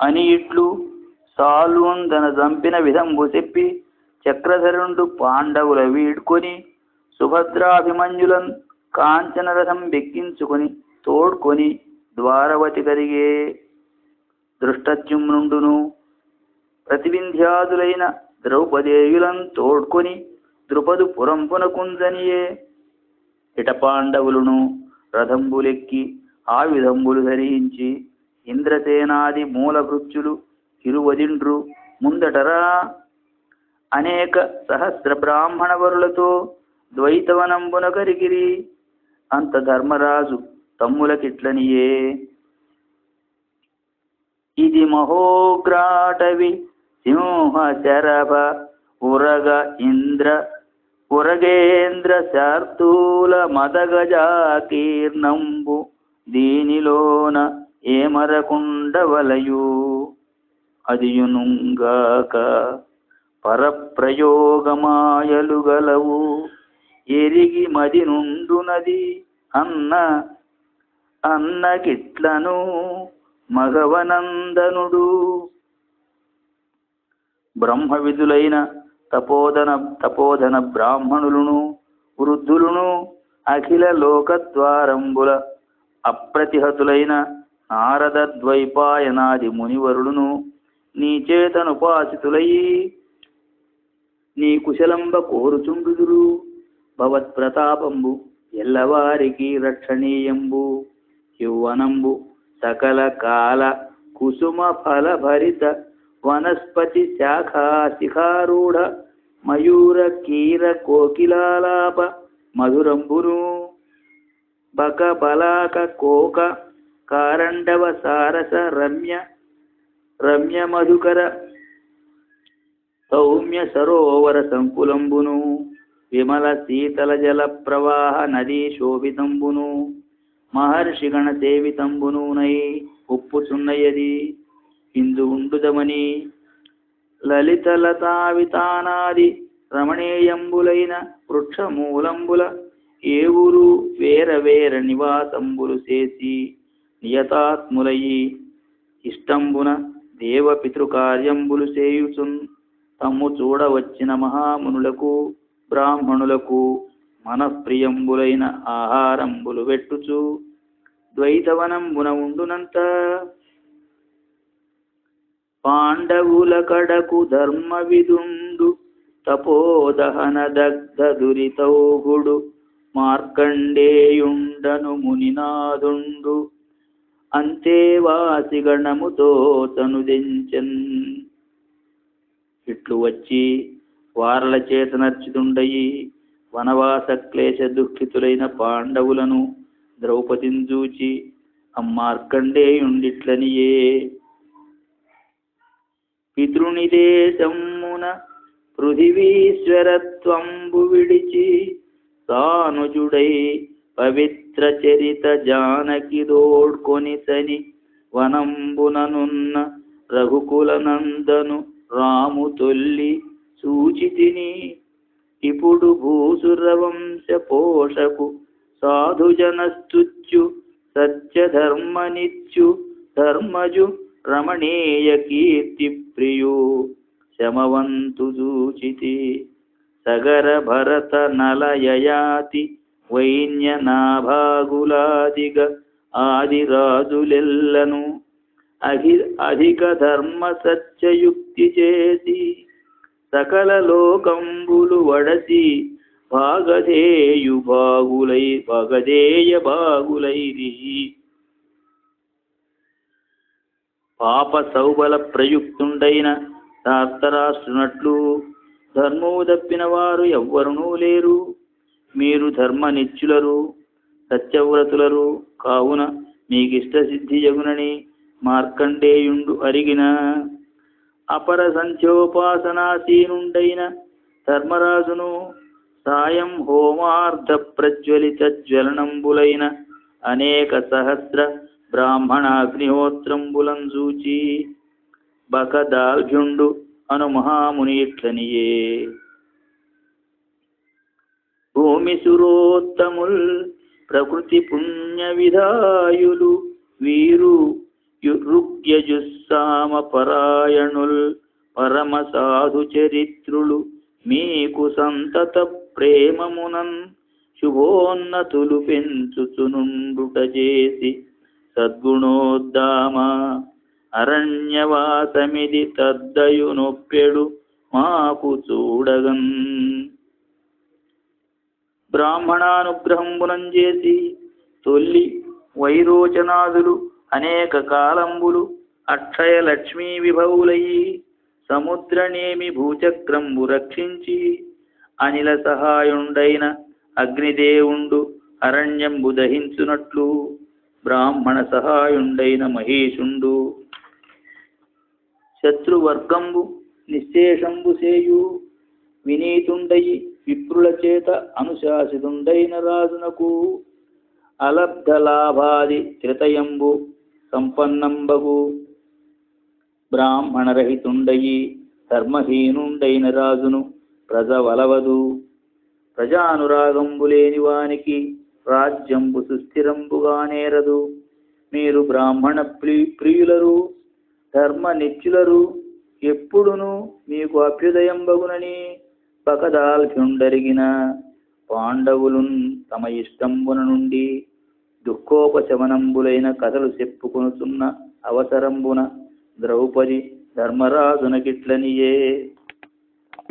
అని ఇట్లు సాల్వందన చంపిన విధంబు చెప్పి చక్రధరుండు పాండవుల వీడ్కొని సుభద్రాభిమన్యులం కాంచనరథం బెక్కించుకొని తోడ్కొని ద్వారవతి కరిగే దృష్టత్యుమ్నుండును ప్రతివింధ్యాదులైన ద్రౌపదేయులం తోడ్కొని ద్రుపదు పురంపునకుంజనియే ఇట పాండవులను రథంబులెక్కి ఆయుధంబులు ధరించి ఇంద్రసేనాది మూల భృత్యులు ముందటరా అనేక సహస్ర బ్రాహ్మణ వరులతో ద్వైతవనంబున కరిగిరి అంత ధర్మరాజు తమ్ములకిట్లనియే. ఇది మహోగ్రాటవి సింహ శరభ ఉరగ ఇంద్ర ఉరగేంద్ర శార్తూల మదగజాకీర్ణంబు దీనిలోన ఏమరకుండవలయు? అదియునుంగాక పరప్రయోగమాయలు గలవు ఎరిగి మది నుండునది అన్న అన్నకిట్లను మగవనందనుడు. బ్రహ్మ విధులైన తపోధన తపోధన బ్రాహ్మణులను వృద్ధులను అఖిల లోకద్వారంబుల అప్రతిహతులైన నారదద్వైపాయనాది మునివరుడును నీ చేతనుపాసితులయ్యి నీ కుశలంబ కోరుచుండుదురు. భవత్ప్రతాపంబు ఎల్లవారికి రక్షణీయంబు. యౌవనంబు సకల కాల కుసుమ ఫల భరిత వనస్పతి శాఖా శిఖారూఢ మయూర కీర కోకిలాలాప మధురంబును. బక బలాక కోక కారండవ సారస రమ్య రమ్య మధుకర సౌమ్య సరోవర సంకులంబును విమల శీతల జల ప్రవాహ నదీ శోభితంబును మహర్షిగణ సేవితంబునునై ఒప్పుచున్నయది. ఇందు ఉండుదమని లలితలతావితానాది రమణేయంబులైన రమణీయంబులైన వృక్షమూలంబుల ఏవురు వేర వేర నివాసంబులు చేసి నియతాత్ములయి ఇష్టంబున దేవపితృకార్యంబులు చేయుచున్ తమ్ము చూడవచ్చిన మహామునులకు బ్రాహ్మణులకు మనఃప్రియంబులైన ఆహారంబులు పెట్టుచు ద్వైతవనంబున ఉండునంత. పాండవుల కడకు ధర్మ విదుండు తపోదహన దగ్ధ దురితౌగుడు మార్కండేయుండను మునినాదుండు అంతేవాసి గణముతో తనుదెంచన్. ఇట్లు వచ్చి వారల చేత నర్చితుండయి వనవాస క్లేశ దుఃఖితులైన పాండవులను ద్రౌపదిని చూచి అమ్మార్కండేయుండిట్లనియే పితృని దేశమున పృథివీశ్వరత్వంబు విడిచి సానుజుడై పవిత్ర చరిత జానకి దోడ్కొని తని వనంబుననున్న రఘుకులనందను రాము తొల్లి సూచితిని. ఇప్పుడు భూసురవంశ పోషకు సాధుజనస్తుచ్చు సత్యధర్మనిచ్చు ధర్మజు రమణీయ కీర్తి ప్రియు. శమవంతు సూచితి సగర భరత నలయయాతి వైన్య నాభాగులాదిగ ఆదిరాజులెల్లను అధి అధిక ధర్మ సత్యయుక్తి చేసి సకల లోకంబులు వడసి భాగధేయు బాగులై భగధేయ బాగులైరి పాప సౌబల ప్రయుక్తుండైన ధార్తరాష్ట్రునట్లు ధర్మము తప్పిన వారు ఎవ్వరునూ లేరు. మీరు ధర్మనిత్యులరు సత్యవ్రతులరు. కావున మీకిష్ట సిద్ధి యగునని మార్కండేయుండు అరిగిన అపర సంధ్యోపాసనాసీనుండైన ధర్మరాజును సాయం హోమార్థ ప్రజ్వలిత జ్వలనంబులైన అనేక సహస్ర బ్రాహ్మణాగ్నిహోత్రంబులం చూచి బకదాల్భ్యుండు అను మహాముని ఇట్లనియే. భూమి సురోత్తముల్ ప్రకృతి పుణ్య విధాయులు వీరు యు- రుగ్యజుస్సామ పరాయణుల్ పరమ సాధు చరిత్రులు మీకు సంతత ప్రేమమునన్ శుభోన్నతులు పెంచుచునుండుట చేసి సద్గుణోద్దామ. అరణ్యవాసమిది తద్దయునొప్పెడు మాకు చూడగన్. బ్రాహ్మణానుగ్రహం చేసి తొల్లి వైరోచనాదులు అనేక కాలంబులు అక్షయ లక్ష్మీ విభవులయి సముద్రనేమి భూచక్రంబు రక్షించి అనిల సహాయుండైన అగ్నిదేవుండు అరణ్యంబు దహించునట్లు బ్రాహ్మణ సహాయుండైన మహేషుండు. శత్రువర్గంబు నిశ్శేషంబు సేయు వినీతుండయి పితృల చేత అనుశాసితుండైన రాజునకు అలబ్ధలాభాది త్రితయంబు సంపన్నంబగు. బ్రాహ్మణరహితుండయి ధర్మహీనుండైన రాజును ప్రజవలవదు. ప్రజానురాగంబు లేని వానికి రాజ్యంబు సుస్థిరంబుగా నేరదు. మీరు బ్రాహ్మణ ప్రియులరు ధర్మ నిత్యులరు ఎప్పుడును మీకు అభ్యుదయం బగునని పకదాల్భ్యుండరిగిన పాండవులున్ తమ ఇష్టంబున నుండి దుఃఖోపశమనంబులైన కథలు చెప్పుకొనుచున్న అవసరంబున ద్రౌపది ధర్మరాజునకిట్లనియే